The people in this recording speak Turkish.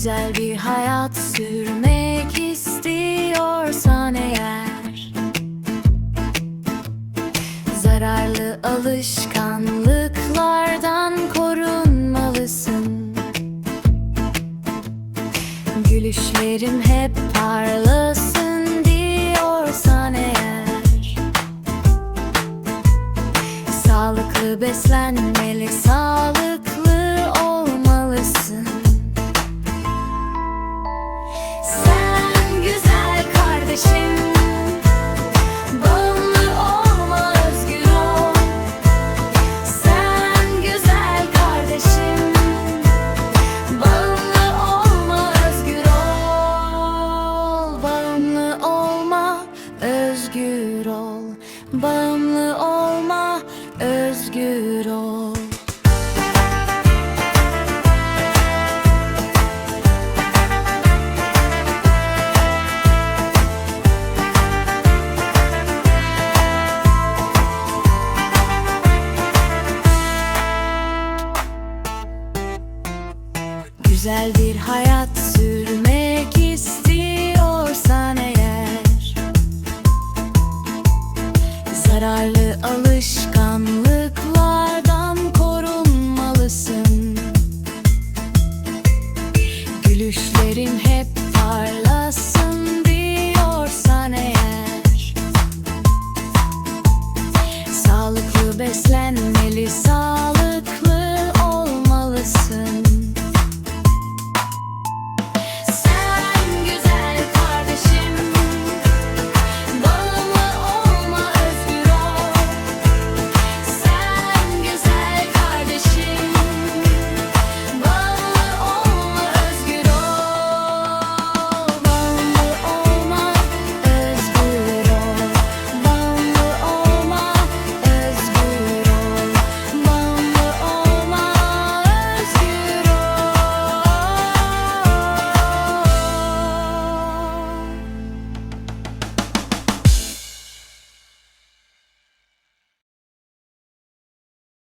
Güzel bir hayat sürmek istiyorsan eğer. Zararlı alışkanlıklardan korunmalısın. Gülüşlerim hep parlasın diyorsan eğer. Sağlıklı beslenmeli, sağlıklı Bağımlı olma, özgür ol. Güzel bir hayat sürmek Zararlı alışkanlıklardan korunmalısın. Gülüşlerin hep parlasın diyorsan eğer. Sağlıklı beslenme